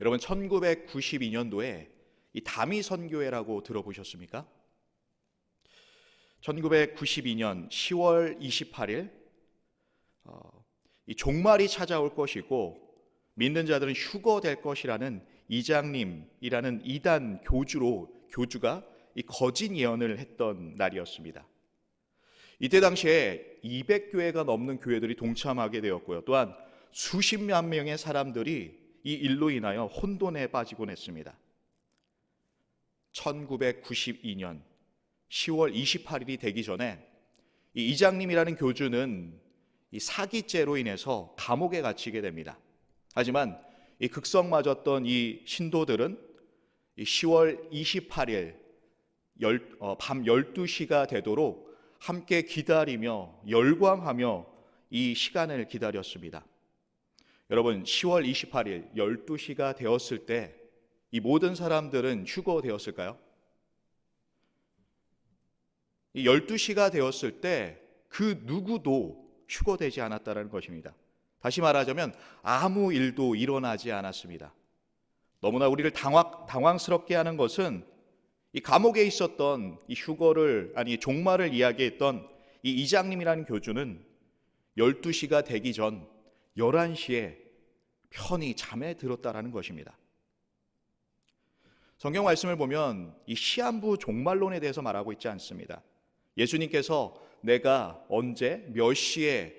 여러분 1992년도에 이 다미 선교회라고 들어보셨습니까? 1992년 10월 28일 어, 이 종말이 찾아올 것이고 믿는 자들은 휴거될 것이라는 이장님이라는 이단 교주로 교주가 이 거짓 예언을 했던 날이었습니다. 이때 당시에 200교회가 넘는 교회들이 동참하게 되었고요. 또한 수십만 명의 사람들이 이 일로 인하여 혼돈에 빠지곤 했습니다. 1992년 10월 28일이 되기 전에 이 이장님이라는 교주는 이 사기죄로 인해서 감옥에 갇히게 됩니다. 하지만 이 극성 맞았던 이 신도들은 이 10월 28일 열, 어, 밤 12시가 되도록 함께 기다리며 열광하며 이 시간을 기다렸습니다. 여러분 10월 28일 12시가 되었을 때 이 모든 사람들은 휴거되었을까요? 이 12시가 되었을 때 그 누구도 휴거되지 않았다는 것입니다. 다시 말하자면 아무 일도 일어나지 않았습니다. 너무나 우리를 당황, 당황스럽게 하는 것은 이 감옥에 있었던 이 휴거를 아니 종말을 이야기했던 이 이장님이라는 교주는 12시가 되기 전 11시에 편히 잠에 들었다라는 것입니다. 성경 말씀을 보면 이 시한부 종말론에 대해서 말하고 있지 않습니다. 예수님께서 내가 언제 몇 시에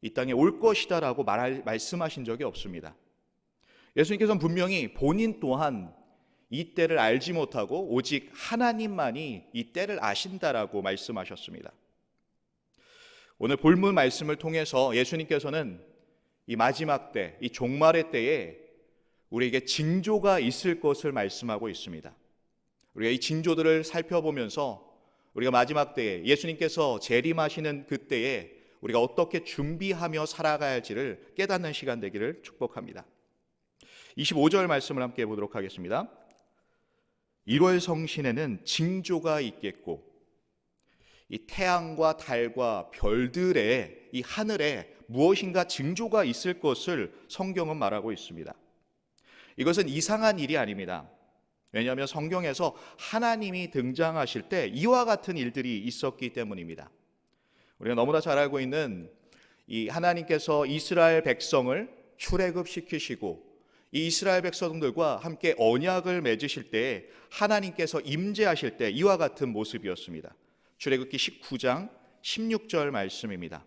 이 땅에 올 것이다라고 말 말씀하신 적이 없습니다. 예수님께서는 분명히 본인 또한 이 때를 알지 못하고 오직 하나님만이 이 때를 아신다라고 말씀하셨습니다. 오늘 본문 말씀을 통해서 예수님께서는 이 마지막 때, 이 종말의 때에 우리에게 징조가 있을 것을 말씀하고 있습니다. 우리가 이 징조들을 살펴보면서 우리가 마지막 때에 예수님께서 재림하시는 그때에 우리가 어떻게 준비하며 살아가야 할지를 깨닫는 시간 되기를 축복합니다. 25절 말씀을 함께 보도록 하겠습니다. 1월 성신에는 징조가 있겠고 이 태양과 달과 별들의 이 하늘에 무엇인가 징조가 있을 것을 성경은 말하고 있습니다. 이것은 이상한 일이 아닙니다. 왜냐하면 성경에서 하나님이 등장하실 때 이와 같은 일들이 있었기 때문입니다. 우리가 너무나 잘 알고 있는 이 하나님께서 이스라엘 백성을 출애굽시키시고 이 이스라엘 백성들과 함께 언약을 맺으실 때 하나님께서 임재하실 때 이와 같은 모습이었습니다. 출애굽기 19장 16절 말씀입니다.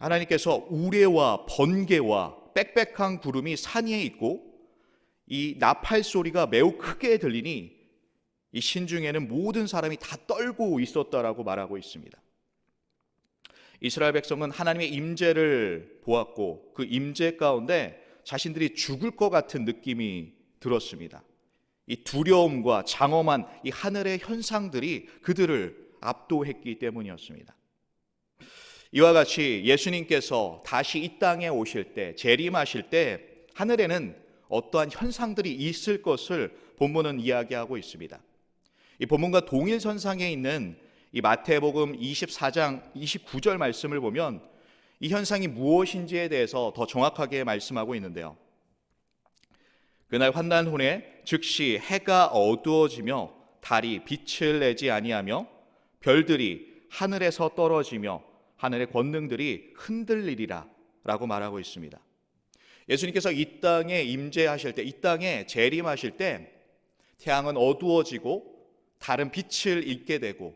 하나님께서 우레와 번개와 빽빽한 구름이 산 위에 있고 이 나팔 소리가 매우 크게 들리니 이 신중에는 모든 사람이 다 떨고 있었다라고 말하고 있습니다. 이스라엘 백성은 하나님의 임재를 보았고 그 임재 가운데 자신들이 죽을 것 같은 느낌이 들었습니다. 이 두려움과 장엄한 이 하늘의 현상들이 그들을 압도했기 때문이었습니다. 이와 같이 예수님께서 다시 이 땅에 오실 때, 재림하실 때 하늘에는 어떠한 현상들이 있을 것을 본문은 이야기하고 있습니다. 이 본문과 동일 선상에 있는 이 마태복음 24장 29절 말씀을 보면 이 현상이 무엇인지에 대해서 더 정확하게 말씀하고 있는데요. 그날 환난 후에 즉시 해가 어두워지며 달이 빛을 내지 아니하며 별들이 하늘에서 떨어지며 하늘의 권능들이 흔들리리라 라고 말하고 있습니다. 예수님께서 이 땅에 임재하실 때, 이 땅에 재림하실 때 태양은 어두워지고 다른 빛을 잃게 되고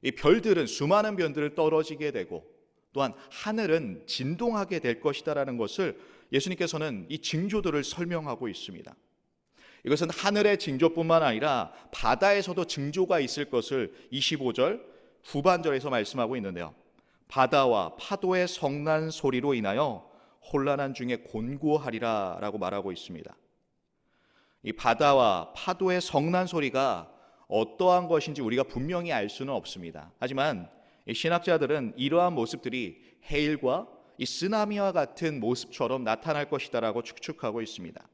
이 별들은 수많은 별들을 떨어지게 되고 또한 하늘은 진동하게 될 것이다라는 것을 예수님께서는 이 징조들을 설명하고 있습니다. 이것은 하늘의 징조뿐만 아니라 바다에서도 징조가 있을 것을 25절 후반절에서 말씀하고 있는데요. 바다와 파도의 성난 소리로 인하여 혼란한 중에 곤고하리라 라고 말하고 있습니다. 이 바다와 파도의 성난 소리가 어떠한 것인지 우리가 분명히 알 수는 없습니다. 하지만 신학자들은 이러한 모습들이 해일과 이 쓰나미와 같은 모습처럼 나타날 것이다라고 추측하고 있습니다.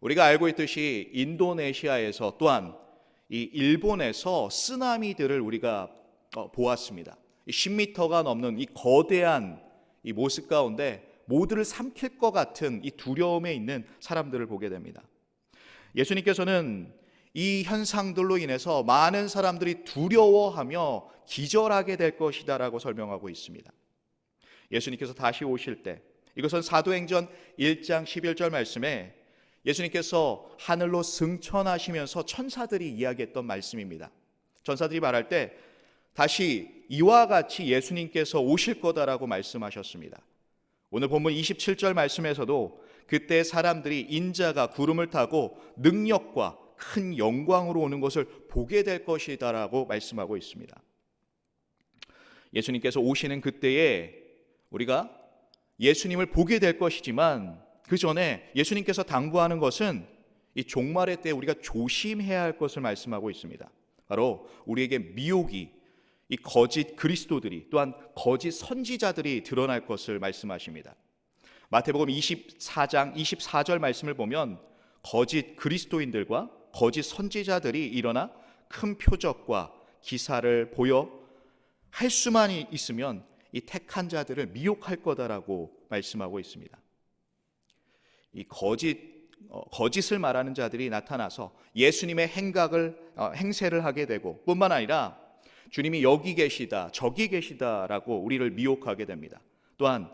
우리가 알고 있듯이 인도네시아에서 또한 이 일본에서 쓰나미들을 우리가 어, 보았습니다. 10m가 넘는 이 거대한 이 모습 가운데 모두를 삼킬 것 같은 이 두려움에 있는 사람들을 보게 됩니다. 예수님께서는 이 현상들로 인해서 많은 사람들이 두려워하며 기절하게 될 것이다라고 설명하고 있습니다. 예수님께서 다시 오실 때 이것은 사도행전 1장 11절 말씀에 예수님께서 하늘로 승천하시면서 천사들이 이야기했던 말씀입니다. 천사들이 말할 때 다시 이와 같이 예수님께서 오실 거다라고 말씀하셨습니다. 오늘 본문 27절 말씀에서도 그때 사람들이 인자가 구름을 타고 능력과 큰 영광으로 오는 것을 보게 될 것이다라고 말씀하고 있습니다. 예수님께서 오시는 그때에 우리가 예수님을 보게 될 것이지만 그 전에 예수님께서 당부하는 것은 이 종말의 때 우리가 조심해야 할 것을 말씀하고 있습니다. 바로 우리에게 미혹이 이 거짓 그리스도들이 또한 거짓 선지자들이 드러날 것을 말씀하십니다. 마태복음 24장 24절 말씀을 보면 거짓 그리스도인들과 거짓 선지자들이 일어나 큰 표적과 기사를 보여 할 수만 있으면 이 택한 자들을 미혹할 거다라고 말씀하고 있습니다. 이 거짓 어, 거짓을 말하는 자들이 나타나서 예수님의 행각을 어, 행세를 하게 되고 뿐만 아니라 주님이 여기 계시다 저기 계시다라고 우리를 미혹하게 됩니다. 또한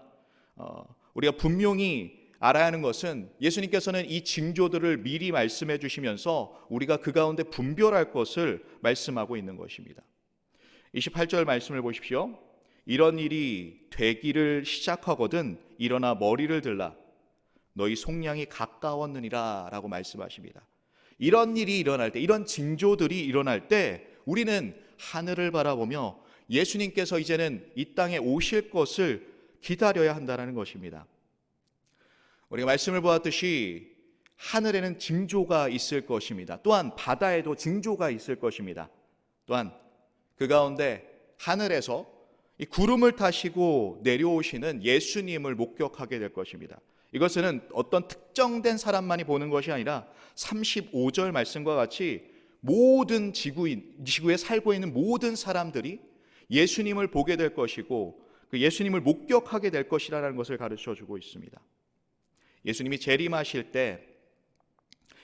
어, 우리가 분명히 알아야 하는 것은 예수님께서는 이 징조들을 미리 말씀해 주시면서 우리가 그 가운데 분별할 것을 말씀하고 있는 것입니다. 28절 말씀을 보십시오. 이런 일이 되기를 시작하거든 일어나 머리를 들라 너희 속량이 가까웠느니라라고 말씀하십니다. 이런 일이 일어날 때 이런 징조들이 일어날 때 우리는 하늘을 바라보며 예수님께서 이제는 이 땅에 오실 것을 기다려야 한다는 것입니다. 우리가 말씀을 보았듯이 하늘에는 징조가 있을 것입니다. 또한 바다에도 징조가 있을 것입니다. 또한 그 가운데 하늘에서 이 구름을 타시고 내려오시는 예수님을 목격하게 될 것입니다. 이것은 어떤 특정된 사람만이 보는 것이 아니라 35절 말씀과 같이 모든 지구인, 지구에 살고 있는 모든 사람들이 예수님을 보게 될 것이고 그 예수님을 목격하게 될 것이라는 것을 가르쳐 주고 있습니다. 예수님이 재림하실 때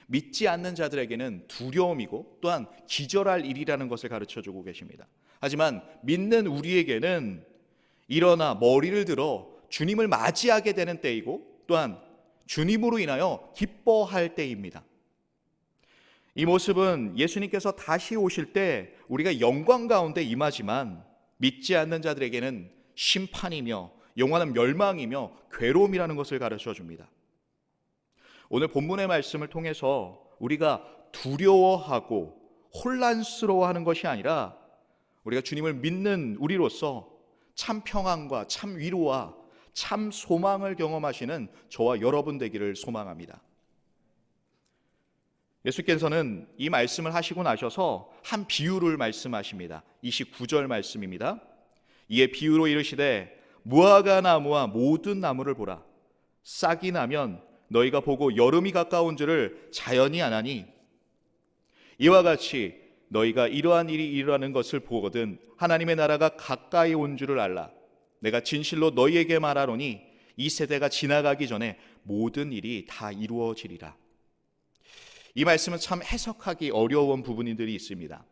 믿지 않는 자들에게는 두려움이고 또한 기절할 일이라는 것을 가르쳐 주고 계십니다. 하지만 믿는 우리에게는 일어나 머리를 들어 주님을 맞이하게 되는 때이고 또한 주님으로 인하여 기뻐할 때입니다. 이 모습은 예수님께서 다시 오실 때 우리가 영광 가운데 임하지만 믿지 않는 자들에게는 심판이며 영원한 멸망이며 괴로움이라는 것을 가르쳐 줍니다. 오늘 본문의 말씀을 통해서 우리가 두려워하고 혼란스러워하는 것이 아니라 우리가 주님을 믿는 우리로서 참 평안과 참 위로와 참 소망을 경험하시는 저와 여러분 되기를 소망합니다. 예수께서는 이 말씀을 하시고 나셔서 한 비유를 말씀하십니다. 29절 말씀입니다. 이에 비유로 이르시되 무화과 나무와 모든 나무를 보라 싹이 나면 너희가 보고 여름이 가까운 줄을 자연히 아나니 이와 같이 너희가 이러한 일이 일어나는 것을 보거든 하나님의 나라가 가까이 온 줄을 알라 내가 진실로 너희에게 말하노니 이 세대가 지나가기 전에 모든 일이 다 이루어지리라 이 말씀은 참 해석하기 어려운 부분들이 있습니다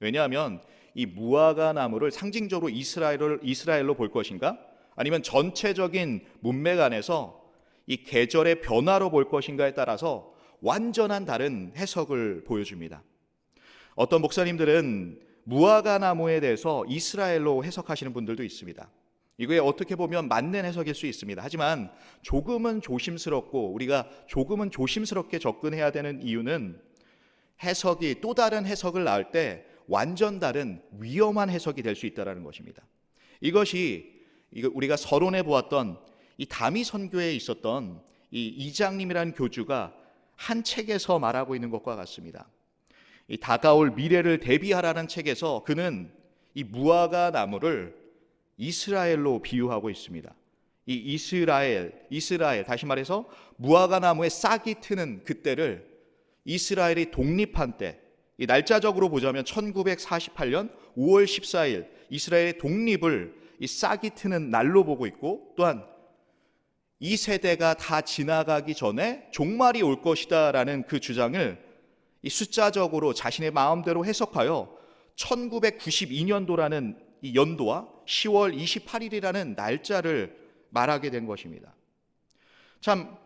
왜냐하면 이 무화과 나무를 상징적으로 이스라엘을 이스라엘로 볼 것인가 아니면 전체적인 문맥 안에서 이 계절의 변화로 볼 것인가에 따라서 완전한 다른 해석을 보여줍니다. 어떤 목사님들은 무화과 나무에 대해서 이스라엘로 해석하시는 분들도 있습니다. 이거에 어떻게 보면 맞는 해석일 수 있습니다. 하지만 조금은 조심스럽고 우리가 조금은 조심스럽게 접근해야 되는 이유는 해석이 또 다른 해석을 낳을 때 완전 다른 위험한 해석이 될 수 있다는 것입니다. 이것이 우리가 서론에 보았던 이 다미 선교에 있었던 이 이장님이라는 교주가 한 책에서 말하고 있는 것과 같습니다. 이 다가올 미래를 대비하라는 책에서 그는 이 무화과 나무를 이스라엘로 비유하고 있습니다. 이 이스라엘, 이스라엘 다시 말해서 무화과 나무에 싹이 트는 그때를 이스라엘이 독립한 때, 이 날짜적으로 보자면 1948년 5월 14일 이스라엘의 독립을 이 싹이 트는 날로 보고 있고 또한 이 세대가 다 지나가기 전에 종말이 올 것이다라는 그 주장을 이 숫자적으로 자신의 마음대로 해석하여 1992년도라는 이 연도와 10월 28일이라는 날짜를 말하게 된 것입니다. 참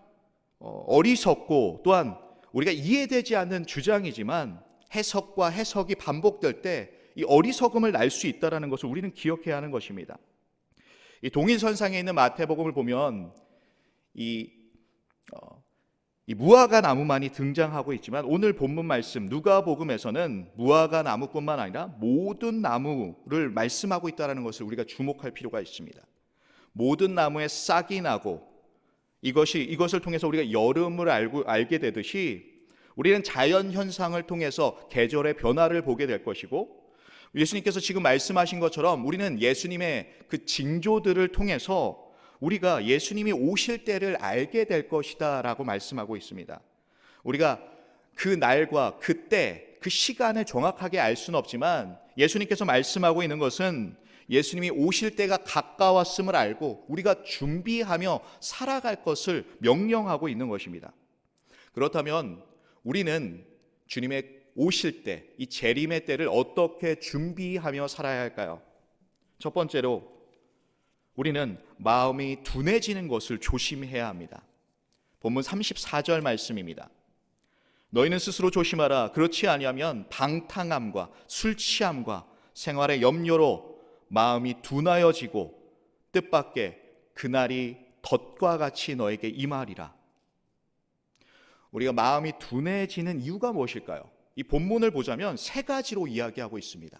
어, 어리석고 또한 우리가 이해되지 않는 주장이지만 해석과 해석이 반복될 때 이 어리석음을 날 수 있다라는 것을 우리는 기억해야 하는 것입니다. 이 동일선상에 있는 마태복음을 보면 이, 어, 이 무화과 나무만이 등장하고 있지만 오늘 본문 말씀 누가복음에서는 무화과 나무뿐만 아니라 모든 나무를 말씀하고 있다는 것을 우리가 주목할 필요가 있습니다. 모든 나무에 싹이 나고 이것이 이것을 통해서 우리가 여름을 알고 알게 되듯이 우리는 자연 현상을 통해서 계절의 변화를 보게 될 것이고 예수님께서 지금 말씀하신 것처럼 우리는 예수님의 그 징조들을 통해서 우리가 예수님이 오실 때를 알게 될 것이다 라고 말씀하고 있습니다. 우리가 그 날과 그때 그 시간을 정확하게 알 수는 없지만 예수님께서 말씀하고 있는 것은 예수님이 오실 때가 가까웠음을 알고 우리가 준비하며 살아갈 것을 명령하고 있는 것입니다. 그렇다면 우리는 주님의 오실 때, 이 재림의 때를 어떻게 준비하며 살아야 할까요? 첫 번째로 우리는 마음이 둔해지는 것을 조심해야 합니다. 본문 34절 말씀입니다. 너희는 스스로 조심하라. 그렇지 아니하면 방탕함과 술 취함과 생활의 염려로 마음이 둔하여지고 뜻밖의 그날이 덫과 같이 너에게 임하리라. 우리가 마음이 둔해지는 이유가 무엇일까요? 이 본문을 보자면 세 가지로 이야기하고 있습니다.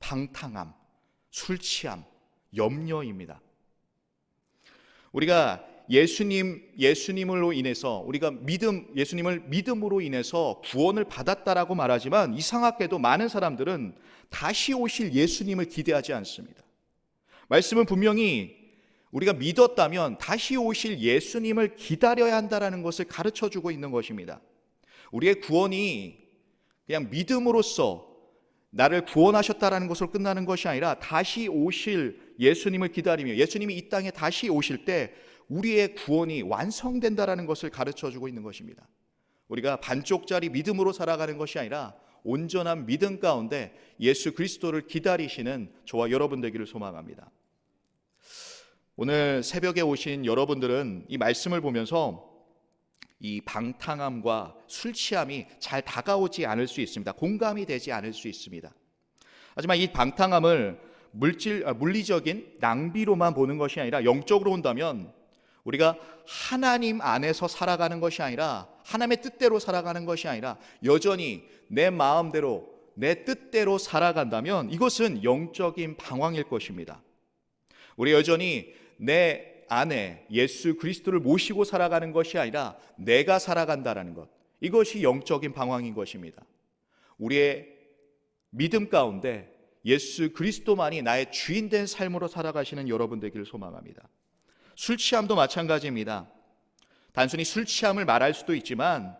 방탕함, 술 취함, 염려입니다. 우리가 예수님 예수님으로 인해서 우리가 믿음 예수님을 믿음으로 인해서 구원을 받았다라고 말하지만 이상하게도 많은 사람들은 다시 오실 예수님을 기대하지 않습니다. 말씀은 분명히 우리가 믿었다면 다시 오실 예수님을 기다려야 한다라는 것을 가르쳐 주고 있는 것입니다. 우리의 구원이 그냥 믿음으로써 나를 구원하셨다라는 것으로 끝나는 것이 아니라 다시 오실 예수님을 기다리며 예수님이 이 땅에 다시 오실 때 우리의 구원이 완성된다라는 것을 가르쳐 주고 있는 것입니다. 우리가 반쪽짜리 믿음으로 살아가는 것이 아니라 온전한 믿음 가운데 예수 그리스도를 기다리시는 저와 여러분 되기를 소망합니다. 오늘 새벽에 오신 여러분들은 이 말씀을 보면서 이 방탕함과 술 취함이 잘 다가오지 않을 수 있습니다. 공감이 되지 않을 수 있습니다. 하지만 이 방탕함을 물질 아, 물리적인 낭비로만 보는 것이 아니라 영적으로 온다면 우리가 하나님 안에서 살아가는 것이 아니라 하나님의 뜻대로 살아가는 것이 아니라 여전히 내 마음대로 내 뜻대로 살아간다면 이것은 영적인 방황일 것입니다. 우리 여전히 내 안에 예수 그리스도를 모시고 살아가는 것이 아니라 내가 살아간다라는 것. 이것이 영적인 방황인 것입니다. 우리의 믿음 가운데 예수 그리스도만이 나의 주인 된 삶으로 살아가시는 여러분 되기를 소망합니다. 술 취함도 마찬가지입니다. 단순히 술 취함을 말할 수도 있지만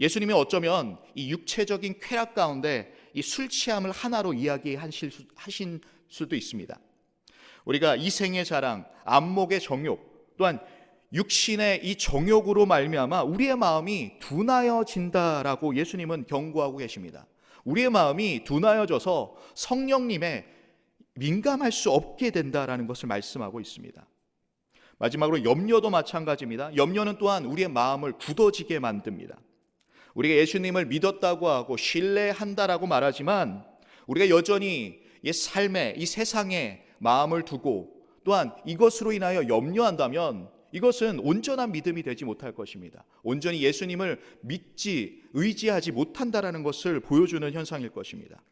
예수님이 어쩌면 이 육체적인 쾌락 가운데 이 술 취함을 하나로 이야기하신 수도 있습니다. 우리가 이생의 자랑, 안목의 정욕, 또한 육신의 이 정욕으로 말미암아 우리의 마음이 둔하여진다라고 예수님은 경고하고 계십니다. 우리의 마음이 둔하여져서 성령님의 민감할 수 없게 된다라는 것을 말씀하고 있습니다. 마지막으로 염려도 마찬가지입니다. 염려는 또한 우리의 마음을 굳어지게 만듭니다. 우리가 예수님을 믿었다고 하고 신뢰한다라고 말하지만 우리가 여전히 이 삶에 이 세상에 마음을 두고 또한 이것으로 인하여 염려한다면 이것은 온전한 믿음이 되지 못할 것입니다. 온전히 예수님을 믿지 의지하지 못한다라는 것을 보여주는 현상일 것입니다.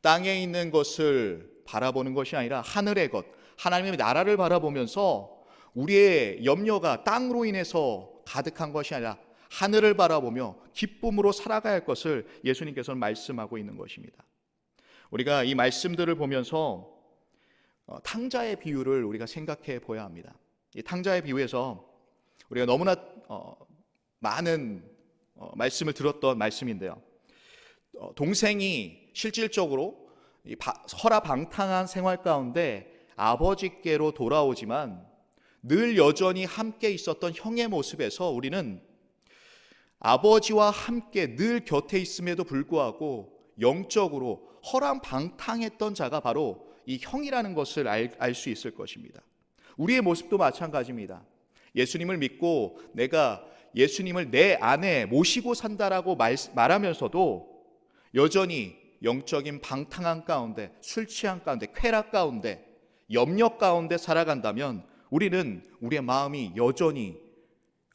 땅에 있는 것을 바라보는 것이 아니라 하늘의 것, 하나님의 나라를 바라보면서 우리의 염려가 땅으로 인해서 가득한 것이 아니라 하늘을 바라보며 기쁨으로 살아가야 할 것을 예수님께서는 말씀하고 있는 것입니다. 우리가 이 말씀들을 보면서 어, 탕자의 비유를 우리가 생각해 보아야 합니다. 이 탕자의 비유에서 우리가 너무나 어, 많은 어, 말씀을 들었던 말씀인데요. 어, 동생이 실질적으로 이 바, 설화방탕한 생활 가운데 아버지께로 돌아오지만 늘 여전히 함께 있었던 형의 모습에서 우리는 아버지와 함께 늘 곁에 있음에도 불구하고 영적으로 허랑 방탕했던 자가 바로 이 형이라는 것을 알 수 있을 것입니다. 우리의 모습도 마찬가지입니다. 예수님을 믿고 내가 예수님을 내 안에 모시고 산다라고 말, 말하면서도 여전히 영적인 방탕한 가운데, 술 취한 가운데, 쾌락 가운데, 염려 가운데 살아간다면 우리는 우리의 마음이 여전히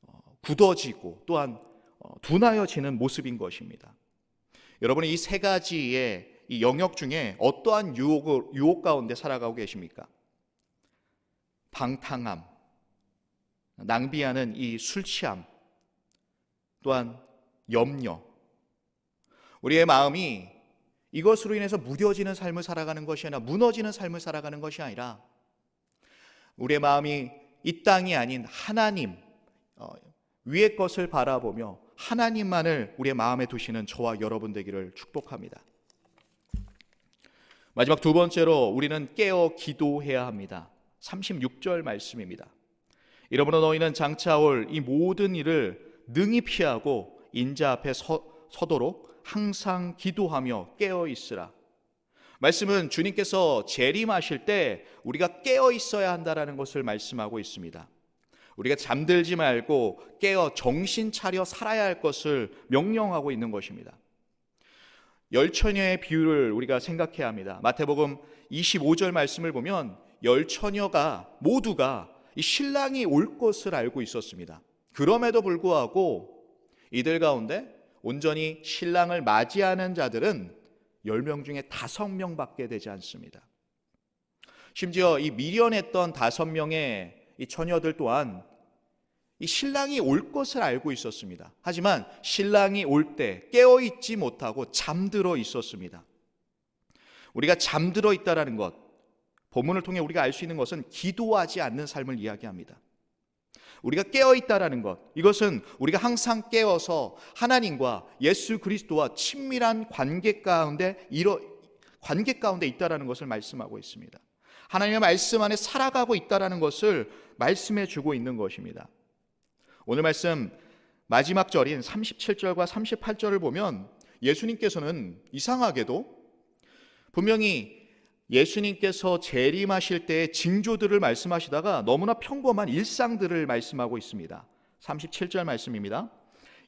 어, 굳어지고 또한 어, 둔하여지는 모습인 것입니다. 여러분은 이세 가지의 이 영역 중에 어떠한 유혹, 유혹 가운데 살아가고 계십니까? 방탕함, 낭비하는 이 술 취함, 또한 염려. 우리의 마음이 이것으로 인해서 무뎌지는 삶을 살아가는 것이 아니라 무너지는 삶을 살아가는 것이 아니라 우리의 마음이 이 땅이 아닌 하나님 어, 위의 것을 바라보며 하나님만을 우리의 마음에 두시는 저와 여러분 되기를 축복합니다. 마지막 두 번째로 우리는 깨어 기도해야 합니다. 36절 말씀입니다. 이러므로 너희는 장차 올 이 모든 일을 능히 피하고 인자 앞에 서, 서도록 항상 기도하며 깨어 있으라. 말씀은 주님께서 재림하실 때 우리가 깨어 있어야 한다라는 것을 말씀하고 있습니다. 우리가 잠들지 말고 깨어 정신 차려 살아야 할 것을 명령하고 있는 것입니다. 열 처녀의 비유를 우리가 생각해야 합니다. 마태복음 25절 말씀을 보면 열 처녀가 모두가 이 신랑이 올 것을 알고 있었습니다. 그럼에도 불구하고 이들 가운데 온전히 신랑을 맞이하는 자들은 10명 중에 5명밖에 되지 않습니다. 심지어 이 미련했던 5명의 이 처녀들 또한 이 신랑이 올 것을 알고 있었습니다. 하지만 신랑이 올 때 깨어 있지 못하고 잠들어 있었습니다. 우리가 잠들어 있다라는 것, 본문을 통해 우리가 알 수 있는 것은 기도하지 않는 삶을 이야기합니다. 우리가 깨어 있다라는 것, 이것은 우리가 항상 깨어서 하나님과 예수 그리스도와 친밀한 관계 가운데 이러 관계 가운데 있다라는 것을 말씀하고 있습니다. 하나님의 말씀 안에 살아가고 있다라는 것을 말씀해 주고 있는 것입니다. 오늘 말씀 마지막 절인 37절과 38절을 보면 예수님께서는 이상하게도 분명히 예수님께서 재림하실 때의 징조들을 말씀하시다가 너무나 평범한 일상들을 말씀하고 있습니다. 37절 말씀입니다.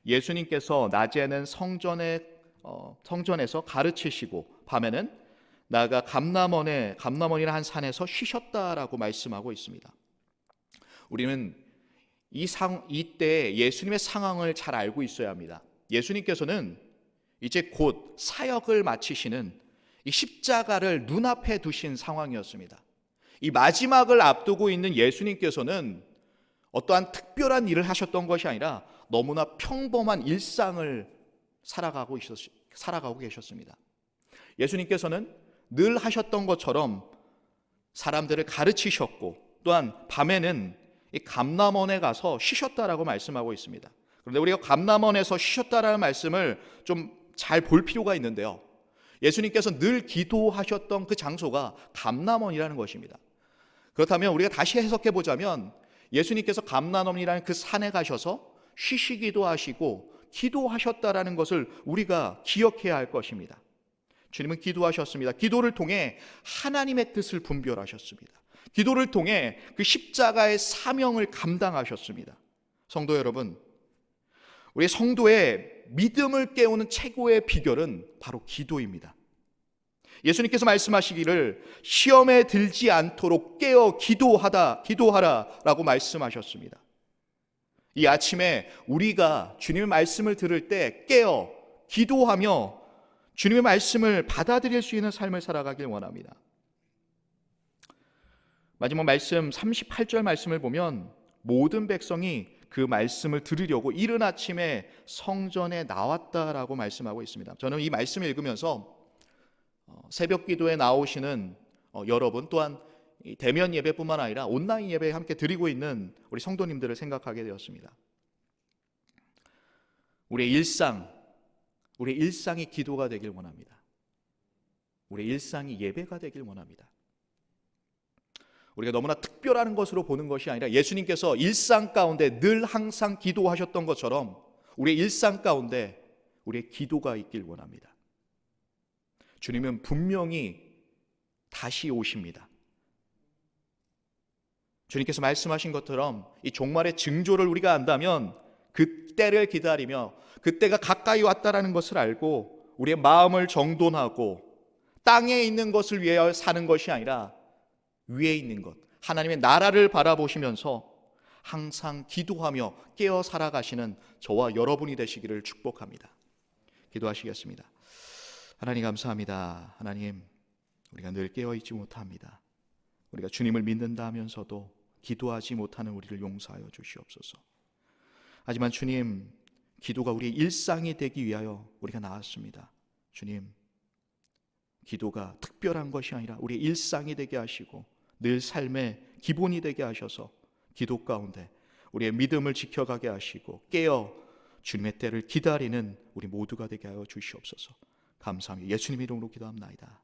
예수님께서 낮에는 성전에 어, 성전에서 가르치시고 밤에는 나가 감남원에 감남원이라 한 산에서 쉬셨다라고 말씀하고 있습니다. 우리는 이 상, 이때 예수님의 상황을 잘 알고 있어야 합니다. 예수님께서는 이제 곧 사역을 마치시는 이 십자가를 눈앞에 두신 상황이었습니다. 이 마지막을 앞두고 있는 예수님께서는 어떠한 특별한 일을 하셨던 것이 아니라 너무나 평범한 일상을 살아가고, 있었, 살아가고 계셨습니다. 예수님께서는 늘 하셨던 것처럼 사람들을 가르치셨고 또한 밤에는 이 감남원에 가서 쉬셨다라고 말씀하고 있습니다. 그런데 우리가 감남원에서 쉬셨다라는 말씀을 좀 잘 볼 필요가 있는데요. 예수님께서 늘 기도하셨던 그 장소가 감남원이라는 것입니다. 그렇다면 우리가 다시 해석해 보자면 예수님께서 감남원이라는 그 산에 가셔서 쉬시기도 하시고 기도하셨다라는 것을 우리가 기억해야 할 것입니다. 주님은 기도하셨습니다. 기도를 통해 하나님의 뜻을 분별하셨습니다. 기도를 통해 그 십자가의 사명을 감당하셨습니다. 성도 여러분, 우리 성도의 믿음을 깨우는 최고의 비결은 바로 기도입니다. 예수님께서 말씀하시기를 시험에 들지 않도록 깨어 기도하다, 기도하라라고 말씀하셨습니다. 이 아침에 우리가 주님의 말씀을 들을 때 깨어 기도하며 주님의 말씀을 받아들일 수 있는 삶을 살아가길 원합니다. 마지막 말씀 38절 말씀을 보면 모든 백성이 그 말씀을 들으려고 이른 아침에 성전에 나왔다라고 말씀하고 있습니다. 저는 이 말씀을 읽으면서 어, 새벽 기도에 나오시는 어, 여러분 또한 대면 예배뿐만 아니라 온라인 예배에 함께 드리고 있는 우리 성도님들을 생각하게 되었습니다. 우리의 일상, 우리의 일상이 기도가 되길 원합니다. 우리의 일상이 예배가 되길 원합니다. 우리가 너무나 특별한 것으로 보는 것이 아니라 예수님께서 일상 가운데 늘 항상 기도하셨던 것처럼 우리의 일상 가운데 우리의 기도가 있길 원합니다. 주님은 분명히 다시 오십니다. 주님께서 말씀하신 것처럼 이 종말의 징조를 우리가 안다면 그때를 기다리며 그때가 가까이 왔다라는 것을 알고 우리의 마음을 정돈하고 땅에 있는 것을 위하여 사는 것이 아니라 위에 있는 것 하나님의 나라를 바라보시면서 항상 기도하며 깨어 살아가시는 저와 여러분이 되시기를 축복합니다. 기도하시겠습니다. 하나님 감사합니다. 하나님 우리가 늘 깨어 있지 못합니다. 우리가 주님을 믿는다 하면서도 기도하지 못하는 우리를 용서하여 주시옵소서. 하지만 주님, 기도가 우리의 일상이 되기 위하여 우리가 나왔습니다. 주님, 기도가 특별한 것이 아니라 우리의 일상이 되게 하시고 늘 삶의 기본이 되게 하셔서 기도 가운데 우리의 믿음을 지켜가게 하시고 깨어 주님의 때를 기다리는 우리 모두가 되게 하여 주시옵소서. 감사합니다. 예수님 이름으로 기도합나이다.